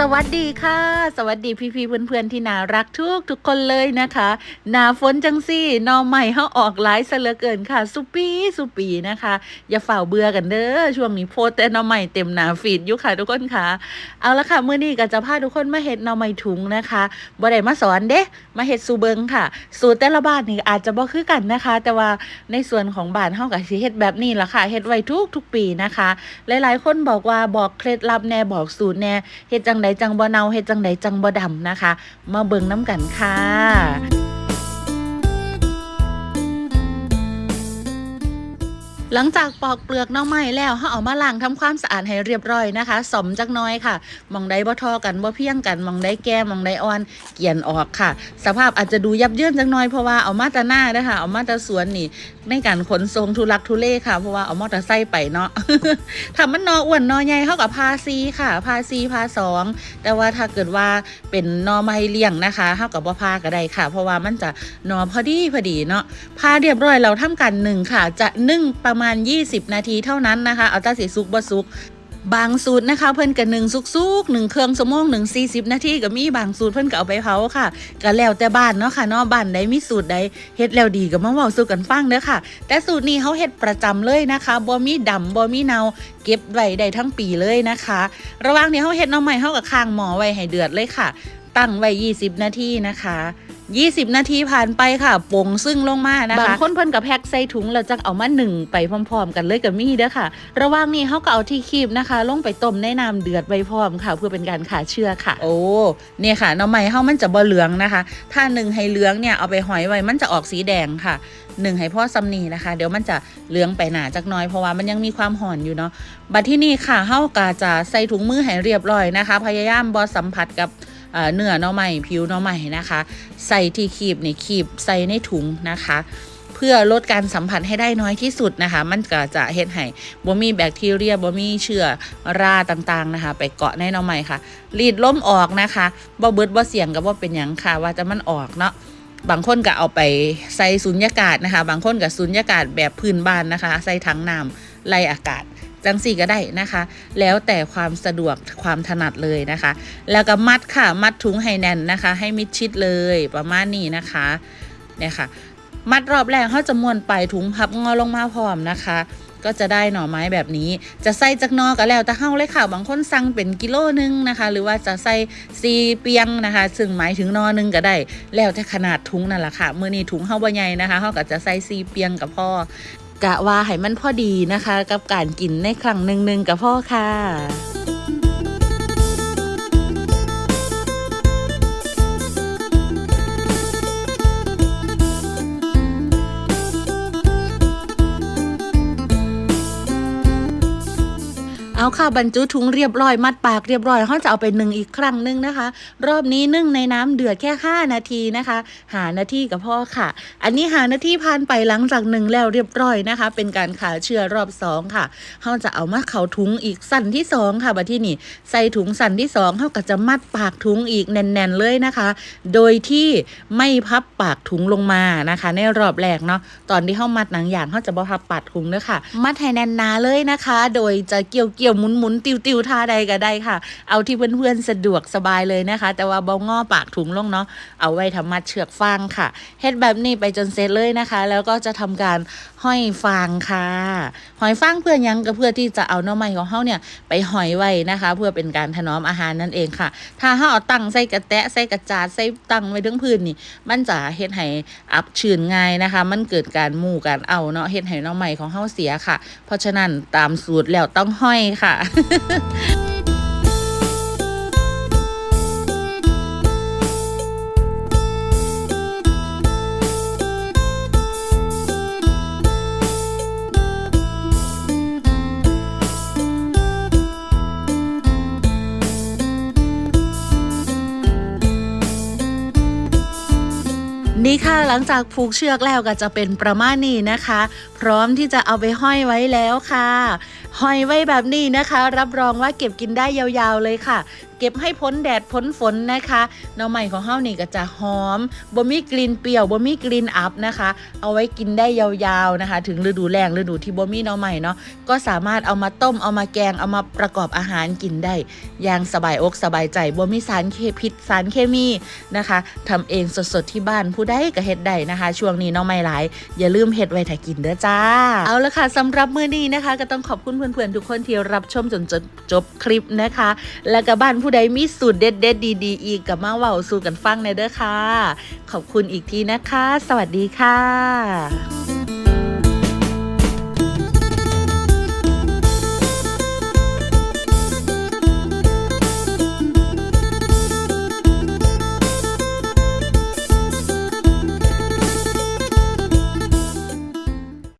สวัสดีค่ะ สวัสดีพี่ๆเพื่อนๆที่น่ารักทุกทุกคนเลยนะคะหนาฝนจังซี่นอใหม่เฮาออกหลายเหลือเกินค่ะ สุปีสุปีนะคะ อย่าฝ่าเบื่อกันเด้อช่วงนี้โพสแต่นอใหม่เต็มหนาฟีดอยู่ค่ะทุกคนค่ะ เอาละค่ะมื้อนี้ก็จะพาทุกคนมาเฮ็ดนอใหม่ถุงนะคะบ่ได้มาสอนเด้มาเฮ็ดสูเบิงค่ะ สูตรแต่ละบ้านนี่อาจจะบ่คือกันนะคะ แต่ว่าในส่วนของบ้านเฮาก็สิเฮ็ดแบบนี้ละค่ะเฮ็ดไว้ทุกทุกปีนะคะ หลายๆ คนบอกว่าบอกเคล็ดลับแน่บอกสูตรแน่เฮ็ดจังใดจังบ่เนาเฮ็ดจังใดจังบ่ดำนะคะ มาเบิ่งน้ำกันค่ะ หลังจากปอกเปลือกน้องไม้แล้วเฮาเอามาล้างทำความสะอาดให้เรียบร้อยนะคะสมจักน้อยค่ะ มองใดบ่ทอกันบ่เพียงกัน มองใดแก้หมองใดอ่อน เกลียนออกค่ะ สภาพอาจจะดูยับเยินจักน้อยเพราะว่าเอามาแตะหน้าเด้อค่ะเอามาแตะสวนนี่ในการขนส่งทุลักทุเลค่ะ เพราะว่าเอามอเตอร์ไซค์ไปเนาะถ้ามันนออ้วนนอใหญ่เท่ากับพาซีค่ะ พาซีพาสองแต่ว่าถ้าเกิดว่าเป็นนอไม่เลี้ยงนะคะเท่ากับว่าพาก็ได้ค่ะ เพราะว่ามันจะนอพอดีพอดีเนาะพาเรียบร้อยเราทำกันหนึ่งค่ะ จะนึ่งประมาณ 20 นาทีเท่านั้นนะคะ เอาตาสีซุกบ่ซุกบางสูตรนะคะเพิ่นกับหนึ่งซุกๆหนึ่งเครื่องสมองหนึ่งสี่สิบนาทีก็มีบางสูตรเพิ่นก็เอาไปเผาค่ะก็แล้วแต่บ้านเนาะค่ะเนาะบ้านใดมีสูตรใดเฮ็ดแล้วดีก็มาเว้าสู่กันฟังเด้อค่ะ แต่สูตรนี้เขาเฮ็ดประจำเลยนะคะบ่มีดำบ่มีเนาเก็บไว้ได้ทั้งปีเลยนะคะ ระหว่างนี้เขาเฮ็ดน้องใหม่เขากับค้างหม้อไว้ให้เดือดเลยค่ะ ตั้งไว้ 20 นาทีนะคะ 20 นาทีผ่านไปค่ะปงซึ่งลงมานะคะบางคนเพิ่นกับแพ็คใส่ถุงแล้วจักเอามาหนึ่งไปพร้อม ๆ กันเลยกับมีเด้อค่ะ ระหว่างนี้เขาก็เอาที่คีบนะคะ ลงไปต้มในน้ำเดือดไว้พร้อมค่ะ เพื่อเป็นการขาเชื้อค่ะ โอ้เนี่ยค่ะหน้ำใหม่เฮามันจะบ่เหลืองนะคะ ถ้าหนึ่งให้เหลืองเนี่ยเอาไปหอยไว้มันจะออกสีแดงค่ะหนึ่งให้พ่อซัมนีนะคะ เดี๋ยวมันจะเหลืองไปหนาจักหน้อยเพราะว่ามันยังมีความห่อนอยู่เนาะบัดที่นี่ค่ะเฮากาจะใส่ถุงมือให้เรียบร้อยนะคะ พยายามบ่สัมผัสกับ เอ่อเนื้อน่อใหม่ผิวหน่อใหม่นะคะ ใส่ที่คีบนี่คีบใส่ในถุงนะคะ เพื่อลดการสัมผัสให้ได้น้อยที่สุดนะคะ มันก็จะเฮ็ดให้บ่มีแบคทีเรียบ่มีเชื้อราต่างๆนะคะ ไปเกาะในน่อใหม่ค่ะ รีดล้มออกนะคะบ่เบิดบ่เสี่ยงกับว่เป็นหยังค่ะ ว่าจะมันออกเนาะบางคนก็เอาไปใส่สุญญากาศนะคะ บางคนก็สุญญากาศแบบพื้นบ้านนะคะ ใส่ถังน้ำ ไล่อากาศจังสี่ก็ได้นะคะ แล้วแต่ความสะดวกความถนัดเลยนะคะ แล้วก็มัดค่ะมัดถุงให้แนนนะคะ ให้มิดชิดเลยประมาณนี้นะคะเนี่ยค่ะ มัดรอบแรกเขาจะม้วนไปถุงพับงอลงมาพร้อมนะคะก็จะได้หน่อไม้แบบนี้ จะใส่จากนอก็แล้วแต่เฮาเลยค่ะ บางคนสั่งเป็นกิโลนึงนะคะ หรือว่าจะใส่ซีเปียงนะคะ ซึ่งหมายถึงนอนึงก็ได้ แล้วแต่ขนาดถุงนั่นแหละค่ะ เมื่อนี้ถุงเฮาบ่ใหญ่นะคะเฮาก็จะใส่ซีเปียงกับพ่อ กะว่าให้มันพอดีนะคะ กับการกินในครั้งหนึ่งๆกับพ่อค่ะ เอาค่ะบรรจุถุงเรียบร้อยมัดปากเรียบร้อยเขาจะเอาไปนึ่งอีกครั้งหนึงนะคะ รอบนี้นึ่งในน้ำเดือดแค่ 5 นาทีนะคะ หานาทีกับพ่อค่ะ อันนี้หานาทีผ่านไปหลังจากหนึ่งแล้วเรียบร้อยนะคะ เป็นการขาเชื้อรอบสองค่ะเขาจะเอามาเข่าถุงอีกสั่นที่สองค่ะบัดที่นี่ใส่ถุงสั่นที่สองเขาก็จะมัดปากถุงอีกแน่นๆเลยนะคะ โดยที่ไม่พับปากถุงลงมานะคะ ในรอบแรกเนาะตอนที่เขามัดหนังอย่างเขาจะบ่พับปากถุงเด้อค่ะ มัดให้แน่นหนาเลยนะคะ โดยจะเกี่ยวเกี่ยวๆหมุนหมุนติวติวๆท่าใดก็ได้ค่ะ เอาที่เพื่อนๆสะดวกสบายเลยนะคะ แต่ว่าเบาง้อปากถุงลงเนาะเอาไว้ทำมัดเชือกฟางค่ะเฮ็ดแบบนี้ไปจนเสร็จเลยนะคะ แล้วก็จะทำการห้อยฟางค่ะ หอยฟางเพื่อยังก็เพื่อที่จะเอาหน้อไม้ของเขาเนี่ยไปห้อยไว้นะคะ เพื่อเป็นการถนอมอาหารนั่นเองค่ะ ถ้าเขาเอาตั้งใส่กระแตะใส่กระจาดใส่ตั้งไว้ทั้งพื้นนี่ มันจะเฮ็ดให้อับชื้นง่ายนะคะ มันเกิดการหมู่การเอาเนาะเฮ็ดให้หน้องใหม่ของเฮาเสียค่ะ เพราะฉะนั้นตามสูตรแล้วต้องห้อยค่ะ นี่ค่ะหลังจากผูกเชือกแล้วก็จะเป็นประมาณนี้นะคะ พร้อมที่จะเอาไปห้อยไว้แล้วค่ะ หอยไว้แบบนี้นะคะ รับรองว่าเก็บกินได้ยาวๆเลยค่ะ เก็บให้พ้นแดดพ้นฝนนะคะหน่อไม้ของเฮานี่ก็จะหอมบ่มีกลิ่นเปรี้ยวบ่มีกลิ่นอับนะคะ เอาไว้กินได้ยาวๆนะคะ ถึงฤดูแล้งฤดูที่บ่มีหน่อไม้เนาะก็สามารถเอามาต้มเอามาแกงเอามาประกอบอาหารกินได้อย่างสบายอกสบายใจบ่มีสารเคพิษสารเคมีนะคะทำเองสดๆที่บ้านผู้ใดก็เฮ็ดได้นะคะ ช่วงนี้หน่อไม้หลาย อย่าลืมเฮ็ดไว้ถ้ากินเด้อจ้า เอาละค่ะสำหรับมื้อนี้นะคะ ก็ต้องขอบคุณพื่อนๆทุกคนที่รับชมจนจบจบคลิปนะคะ และกับ้านผู้ใดมีสูตรเด็ดๆดีๆ อีกกับมาเว้าสู่กันฟังในเด้อค่ะ ขอบคุณอีกทีนะคะ สวัสดีค่ะ